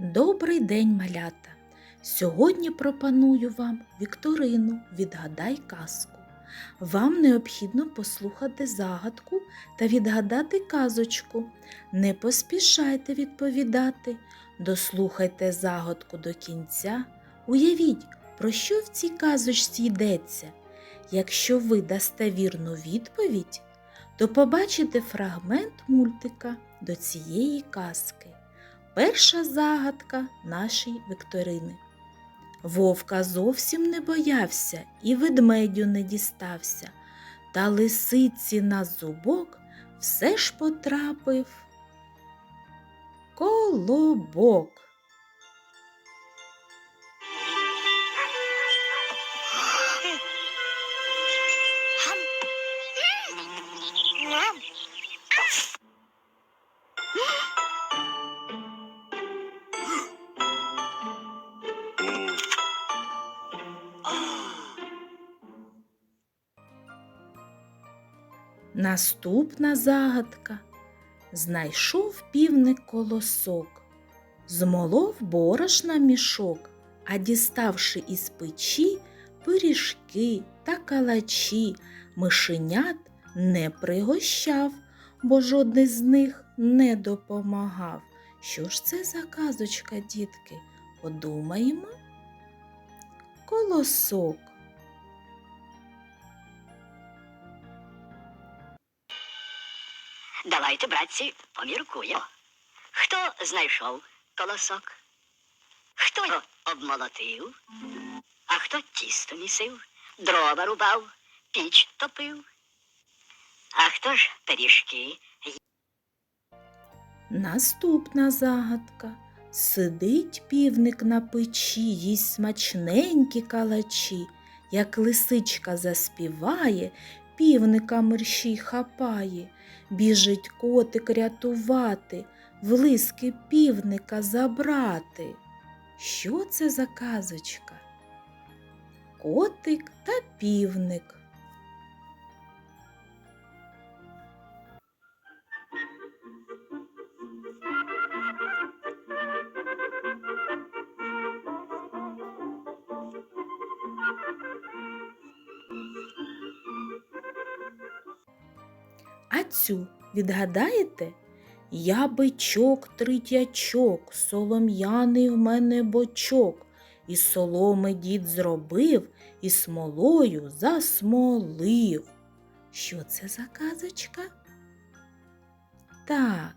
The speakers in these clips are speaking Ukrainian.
Добрий день, малята! Сьогодні пропоную вам вікторину Відгадай казку. Вам необхідно послухати загадку та відгадати казочку. Не поспішайте відповідати, дослухайте загадку до кінця. Уявіть, про що в цій казочці йдеться. Якщо ви дасте вірну відповідь, то побачите фрагмент мультика до цієї казки. Перша загадка нашої вікторини. Вовка зовсім не боявся і ведмедю не дістався, та лисиці на зубок все ж потрапив. Колобок. Наступна загадка. Знайшов півник колосок, змолов борошна мішок, а діставши із печі пиріжки та калачі, мишенят не пригощав, бо жодний з них не допомагав. Що ж це за казочка, дітки? Подумаємо. Колосок. Давайте, братці, поміркуємо. Хто знайшов колосок? Хто його обмолотив? А хто тісто місив, дрова рубав, піч топив? А хто ж пиріжки Наступна загадка. Сидить півник на печі, їсть смачненькі калачі. Як лисичка заспіває, півника мерщій хапає, біжить котик рятувати, влиски півника забрати. Що це за казочка? Котик та півник. А цю відгадаєте? Я бичок тритячок, солом'яний в мене бочок. І соломи дід зробив, і смолою засмолив. Що це за казочка? Так,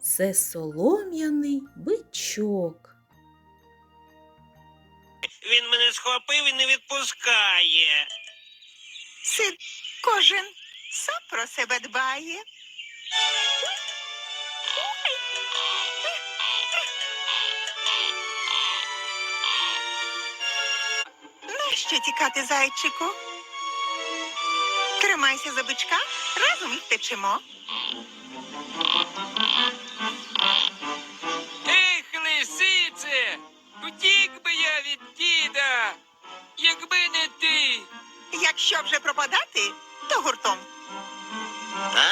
це солом'яний бичок. Він мене схопив і не відпускає. Сид кожен сам про себе дбає. Нащо тікати, зайчику? Тримайся за бичка, разом і втечемо. Ех, лисице! Втік би я від діда, якби не ти. Якщо вже пропадати, то гуртом. А,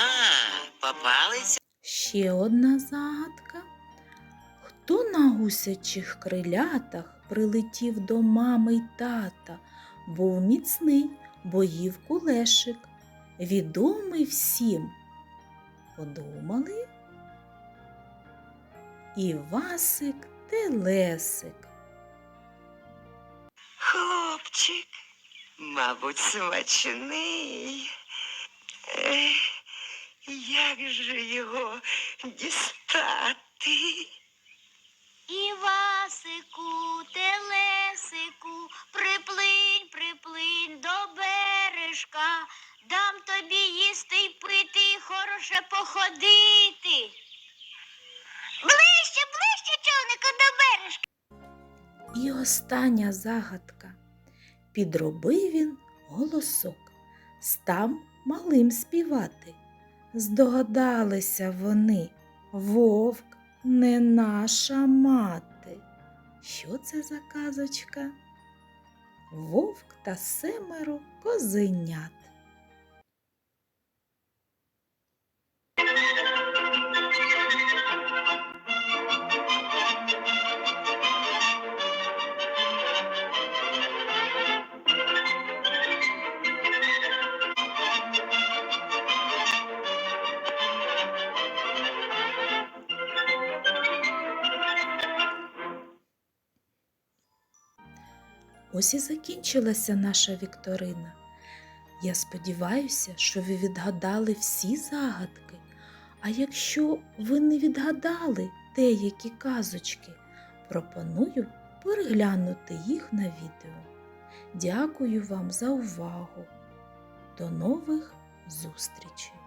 попалися. Ще одна загадка. Хто на гусячих крилятах прилетів до мами й тата, був міцний, боїв кулешик, відомий всім. Подумали? Івасик Телесик. Хлопчик, мабуть, смачний. Ех, як же його дістати? Івасику, телесику, приплинь, приплинь до бережка, дам тобі їсти й пити, і хороше походити. Ближче, ближче, човнику, до бережка. І остання загадка. Підробив він голосок, став малим співати. Здогадалися вони, вовк не наша мати. Що це за казочка? Вовк та семеро козенят. Ось і закінчилася наша вікторина. Я сподіваюся, що ви відгадали всі загадки. А якщо ви не відгадали деякі казочки, пропоную переглянути їх на відео. Дякую вам за увагу. До нових зустрічей!